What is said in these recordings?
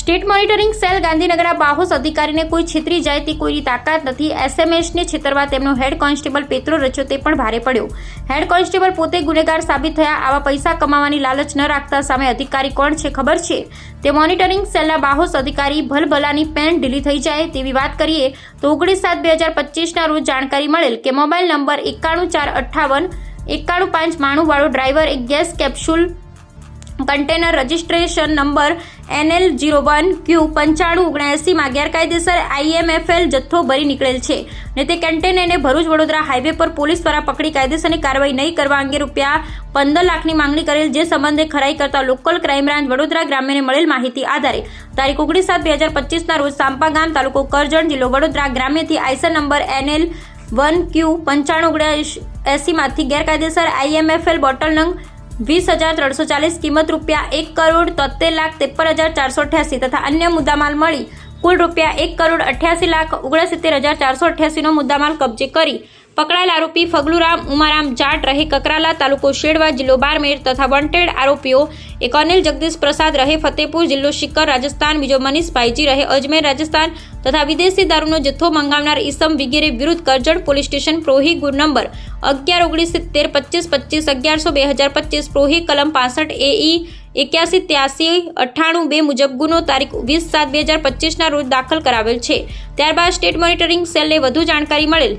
State monitoring cell ગાંધીનગરના બાહોસ અધિકારીને કોઈ છેતરી જાય તે કોઈની તાકાત નથી. એસએમએસને છેતરવા તેમનો હેડ કોન્સ્ટેબલ પેત્રો રચ્યો તે પણ ભારે પડ્યો. હેડ કોન્સ્ટેબલ પોતે ગુનેગાર સાબિત થયા. આવા પૈસા કમાવાની લાલચ ન રાખતા સામે અધિકારી કોણ છે ખબર છે? તે મોનિટરિંગ સેલના બાહોસ અધિકારી ભલભલાની પેન ઢીલી થઈ જાય તેવી વાત કરીએ તો ઓગણીસ સાત બે હજાર પચીસના રોજ જાણકારી મળેલ કે મોબાઈલ નંબર એકાણું ચાર અઠ્ઠાવન, એકાણું પાંચ માણું વાળો ડ્રાઈવર એક gas capsule container registration number NL zero one Q પંચાણું ઓગણએંસીમાં ગેરકાયદેસર આઈએમએફએલ જથ્થો ભરી નીકળેલ છે ને તે કન્ટેનરને ભરૂચ વડોદરા હાઈવે પર પોલીસ દ્વારા પકડી કાયદેસરની કાર્યવાહી નહીં કરવા અંગે રૂપિયા પંદર લાખની માંગણી કરેલ, જે સંબંધે ખરાઈ કરતા લોકલ ક્રાઇમ બ્રાન્ચ વડોદરા ગ્રામ્યને મળેલ માહિતી આધારે તારીખ ઓગણીસ સાત બે હજાર પચીસના રોજ સાંપા ગામ તાલુકો કરજણ જિલ્લો Vadodara ગ્રામ્યથી Eicher number NL one Q પંચાણું ઓગણ એસીમાંથી ગેરકાયદેસર આઈએમએફએલ બોટલ નંગ વીસ હજાર ત્રણસો ચાલીસ કિંમત રૂપિયા એક કરોડ તોતેર લાખ ત્રેપન હજાર ચારસો અઠ્યાસી તથા અન્ય મુદ્દામાલ મળી. કુલ રૂપિયા એક કરોડ અઠ્યાસી લાખ ઓગણસિત્તેર હજાર ચારસો અઠ્યાસીનો મુદ્દામાલ કબજે કરી. પકડાયેલ આરોપી ફગલુરામ, ઉમારામ, જાટ રહે કકરાલા તાલુકો શેડવા જિલ્લો બારમેર તથા વોન્ટેડ આરોપીઓ એક અનિલ જગદીશ પ્રસાદ રહે ફતેપુર જિલ્લો શિકર રાજસ્થાન, બીજો મનીષ ભાઈજી રહે અજમેર રાજસ્થાન તથા વિદેશી દારૂનો જથ્થો મંગાવનાર ઈસમ વિગેરે વિરુદ્ધ કરજણ પોલીસ સ્ટેશન પ્રોહી ગુર નંબર અગિયાર ઓગણીસ સિત્તેર પચીસ પચીસ અગિયારસો બે હજાર પચીસ પ્રોહી કલમ પાસઠ એઈ એક્યાસી ત્યાસી અઠ્ઠાણું બે મુજબ ગુનો તારીખ વીસ સાત બે હજાર પચીસના રોજ દાખલ કરાવેલ છે. ત્યારબાદ સ્ટેટ મોનિટરિંગ સેલને વધુ જાણકારી મળેલ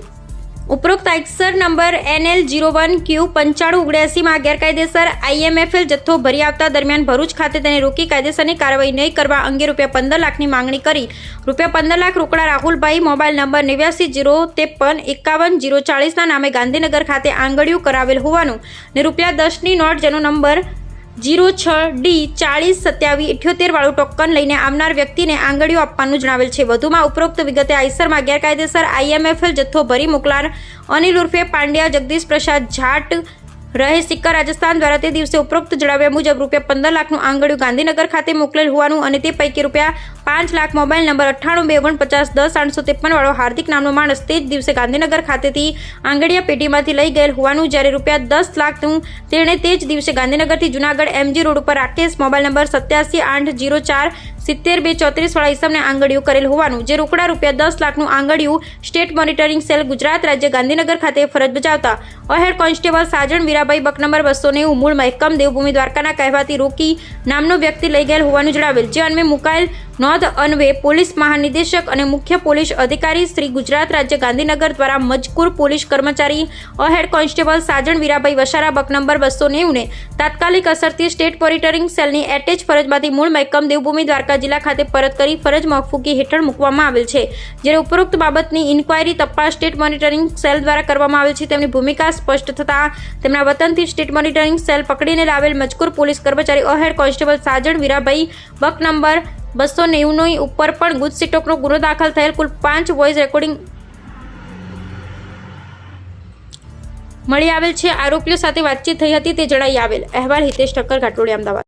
ઉપરોક્ત Eicher number NL zero one Q પંચાણું ઓગણએંસીમાં ગેરકાયદેસર આઈએમએફએલ જથ્થો ભરી આવતા દરમિયાન ભરૂચ ખાતે તેને રોકી કાયદેસરની કાર્યવાહી નહીં કરવા અંગે રૂપિયા પંદર લાખની માંગણી કરી. રૂપિયા પંદર લાખ રોકડા રાહુલભાઈ, મોબાઈલ નંબર નેવ્યાસી જીરો ત્રેપન એકાવન જીરો ચાળીસના નામે ગાંધીનગર ખાતે આંગળીયું કરાવેલ હોવાનું ને રૂપિયા દસની નોટ જેનો નંબર જીરો છ ડી ચાળીસ સત્યાવીસ ઇઠ્યોતેર વાળું ટોકન લઈને આવનાર વ્યક્તિને આંગળીઓ આપવાનું જણાવેલ છે. વધુમાં ઉપરોક્ત વિગતે આઈસરમાં ગેરકાયદેસર આઈએમએફએલ જથ્થો ભરી મોકલાર અનિલ ઉર્ફે પાંડ્યા જગદીશ પ્રસાદ જાટ રહે સિક્કા રાજસ્થાન દ્વારા તે દિવસે ઉપરોક્ત જણાવ્યા મુજબ રૂપિયા પંદર લાખનું આંગળ્યું ગાંધીનગર ખાતે મોકલેલ હોવાનું અને તે પૈકી રૂપિયા પાંચ લાખ મોબાઈલ નંબર અઠ્ઠાણું, બે ઓગણપચાસ દસ, આઠસો ત્રેપન વાળો હાર્દિક નામનો માણસ તે જ દિવસે ગાંધીનગર ખાતેથી આંગળીયા પેટીમાંથી લઈ ગયેલ હોવાનું જ્યારે રૂપિયા દસ લાખનું તેણે તે જ દિવસે ગાંધીનગરથી જુનાગઢ એમજી રોડ ઉપર રાકેશ મોબાઈલ નંબર સત્યાસી, આઠ, જીરો ચાર સિત્તેર બે ચોત્રીસ વાળા ઈસમને આંગળીયું કરેલ હોવાનું, જે રોકડા રૂપિયા દસ લાખનું આંગળીયું સ્ટેટ મોનિટરિંગ સેલ ગુજરાત રાજ્ય ગાંધીનગર ખાતે ફરજ બજાવતા. Head constable Sajan Virabhai buckle number બસો નેવું મૂળ મહેકમ દેવભૂમિ દ્વારકાના કહેવાતી રોકી નામનો વ્યક્તિ લઈ ગયેલ હોવાનું જણાવેલ, જે અન્વે મુકાયેલ નોંધ અન્વે પોલીસ મહાનિદેશક અને મુખ્ય પોલીસ અધિકારી શ્રી ગુજરાત રાજ્ય ગાંધીનગર દ્વારા મજકૂર પોલીસ કર્મચારી, head constable Sajan Virabhai Vasara, buckle number બસો નેવુંને તાત્કાલિક અસરથી સ્ટેટ મોનિટરિંગ સેલની એટેચ ફરજમાંથી મૂળ મહેકમ દેવભૂમિ દ્વારકા જિલ્લા ખાતે પરત કરી ફરજ મોકફૂકી હેઠળ મૂકવામાં આવેલ છે, જ્યારે ઉપરોક્ત બાબતની ઇન્ક્વાયરી તપાસ સ્ટેટ મોનિટરિંગ સેલ દ્વારા કરવામાં આવેલ છે. તેમની ભૂમિકા સ્પષ્ટ થતાં તેમના વતનથી સ્ટેટ મોનિટરિંગ સેલ પકડીને લાવેલ મજકૂર પોલીસ કર્મચારી, head constable Sajan Virabhai, buckle number બસો નેવુંની ઉપર પણ ગુજસીટોકનો ગુનો દાખલ થયેલ કુલ પાંચ વોઇસ રેકોર્ડિંગ મળી આવેલ છે. આરોપીઓ સાથે વાતચીત થઈ હતી તે જણાઈ આવેલ. અહેવાલ હિતેશ ઠક્કર, ઘાટોડી, અમદાવાદ.